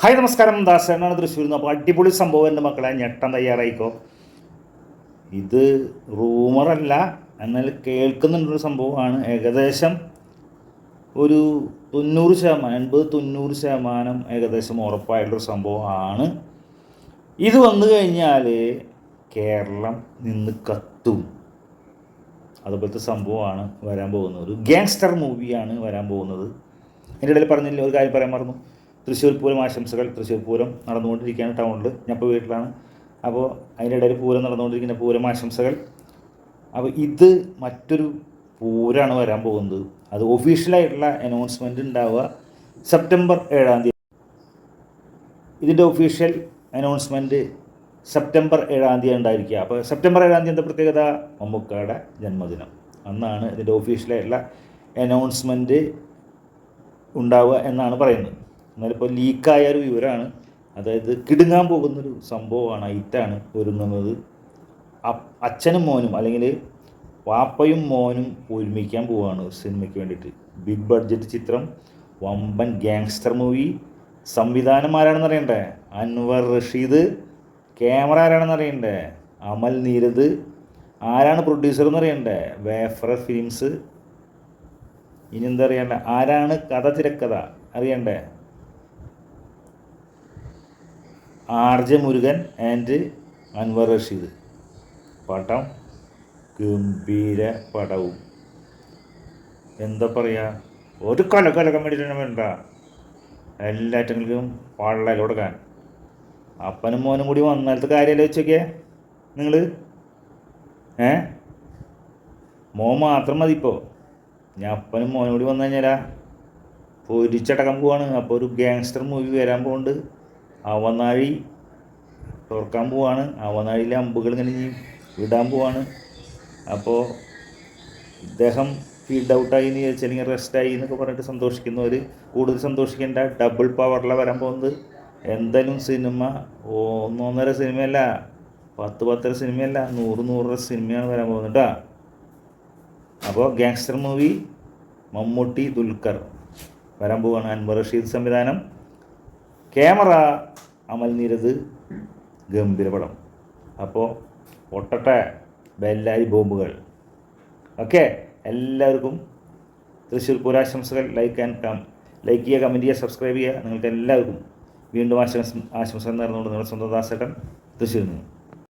Hi നമസ്കാരം. ദാസനാണ് തൃശ്ശൂരിൽ നിന്ന്. അപ്പോൾ അടിപൊളി സംഭവം എന്റെ മക്കളെ ഞെട്ടം തയ്യാറായിക്കോ? ഇത് റൂമറല്ല എന്നാൽ കേൾക്കുന്നുണ്ടൊരു സംഭവമാണ്. ഏകദേശം ഒരു തൊണ്ണൂറ് ശതമാനം എൺപത് തൊണ്ണൂറ് ശതമാനം ഏകദേശം ഉറപ്പായിട്ടുള്ളൊരു സംഭവമാണ്. ഇത് വന്നു കഴിഞ്ഞാൽ കേരളം നിന്ന് കത്തും. അതുപോലത്തെ സംഭവമാണ് വരാൻ പോകുന്നത്. ഒരു ഗ്യാങ്സ്റ്റർ മൂവിയാണ് വരാൻ പോകുന്നത്. എന്റെ ഇടയിൽ പറഞ്ഞില്ല ഒരു കാര്യം പറയാൻ മറന്നു? തൃശ്ശൂർ പൂരം ആശംസകൾ തൃശ്ശൂർ പൂരം നടന്നുകൊണ്ടിരിക്കുകയാണ് ടൗണിൽ ഞാൻ ഇപ്പോൾ വീട്ടിലാണ്. അപ്പോൾ അതിന്റെ ഇടയിൽ പൂരം നടന്നുകൊണ്ടിരിക്കുന്ന പൂരം ആശംസകൾ. അപ്പോൾ ഇത് മറ്റൊരു പൂരമാണ് വരാൻ പോകുന്നത്. അത് ഒഫീഷ്യലായിട്ടുള്ള അനൗൺസ്മെന്റ് ഉണ്ടാവുക സെപ്റ്റംബർ ഏഴാം തീയതി. ഇതിന്റെ ഒഫീഷ്യൽ അനൗൺസ്മെന്റ് സെപ്റ്റംബർ ഏഴാം തീയതി ഉണ്ടായിരിക്കുക. അപ്പോൾ സെപ്റ്റംബർ ഏഴാം തീയതി എന്താ പ്രത്യേകത? മമ്മൂക്കയുടെ ജന്മദിനം. അന്നാണ് ഇതിന്റെ ഒഫീഷ്യലായിട്ടുള്ള അനൗൺസ്മെന്റ് ഉണ്ടാവുക എന്നാണ് പറയുന്നത്. എന്നാലിപ്പോൾ ലീക്കായ ഒരു വിവരമാണ് അതായത് കിടുങ്ങാൻ പോകുന്നൊരു സംഭവമാണ് ഐറ്റാണ് ഒരുങ്ങുന്നത്. അച്ഛനും മോനും അല്ലെങ്കിൽ വാപ്പയും മോനും ഒരുമിക്കാൻ പോവുകയാണ് സിനിമയ്ക്ക് വേണ്ടിയിട്ട്. ബിഗ് ബഡ്ജറ്റ് ചിത്രം വമ്പൻ ഗ്യാങ്സ്റ്റർ മൂവി സംവിധാനം ആരാണെന്ന് അറിയണ്ടേ? അൻവർ റഷീദ് ക്യാമറ ആരാണെന്ന് അറിയണ്ടേ? അമൽ നീരദ് ആരാണ് പ്രൊഡ്യൂസർ എന്ന് അറിയണ്ടേ? Wayfarer films. ഇനി എന്താ അറിയണ്ട? ആരാണ് കഥ തിരക്കഥ അറിയണ്ടേ? R J Murugan and Anwar Rasheed. പാട്ടം ഗംഭീര പടവും എന്താ പറയുക ഒരു കൊല കൊലക്കാൻ തന്നെ വേണ്ട. എല്ലാറ്റങ്ങൾക്കും പാടലായി കൊടുക്കാൻ. അപ്പനും മോനും കൂടി വന്നാലത്തെ കാര്യമല്ലേ വെച്ചൊക്കെ നിങ്ങൾ ഏ? മോൻ മാത്രം മതി ഇപ്പോൾ ഞാൻ അപ്പനും മോനും കൂടി വന്നു കഴിഞ്ഞാലാ പൊരിച്ചടക്കം പോവാണ്. അപ്പോൾ ഒരു ഗാങ്സ്റ്റർ മൂവി വരാൻ പോകുന്നുണ്ട് അവനാഴി തുറക്കാൻ പോവാണ്. അവനാഴിയിലെ അമ്പുകൾ ഇങ്ങനെ ഇനി വിടാൻ പോവാണ്. അപ്പോൾ ഇദ്ദേഹം ഫീൽഡ് ഔട്ടായി എന്ന് ചോദിച്ചാൽ അല്ലെങ്കിൽ റെസ്റ്റായി എന്നൊക്കെ പറഞ്ഞിട്ട് സന്തോഷിക്കുന്നവർ കൂടുതൽ സന്തോഷിക്കേണ്ട ഡബിൾ പവറിലാണ് വരാൻ പോകുന്നത്. എന്തായാലും സിനിമ ഒന്നൊന്നര സിനിമയല്ല പത്ത് പത്തര സിനിമയല്ല നൂറ് നൂറര സിനിമയാണ് വരാൻ പോകുന്നത് കേട്ടോ അപ്പോൾ ഗ്യാങ്സ്റ്റർ മൂവി മമ്മൂട്ടി ദുൽഖർ വരാൻ പോവുകയാണ് അൻവർ റഷീദ് സംവിധാനം. ക്യാമറ അമൽ നിരത് ഗംഭീര പടം അപ്പോൾ ഒട്ടട്ടെ ബെല്ലാരി ബോംബുകൾ. ഓക്കെ എല്ലാവർക്കും തൃശ്ശൂർ പൂരാശംസകൾ. ലൈക്ക് ആൻഡ് കം ലൈക്ക് ചെയ്യുക കമന്റ് ചെയ്യുക സബ്സ്ക്രൈബ് ചെയ്യുക. നിങ്ങൾക്ക് എല്ലാവർക്കും വീണ്ടും ആശംസ ആശംസകൾ നേർന്നുകൊണ്ട് നിങ്ങളുടെ സ്വന്തം ദാസേട്ടൻ തൃശ്ശൂരിൽ നിന്ന്.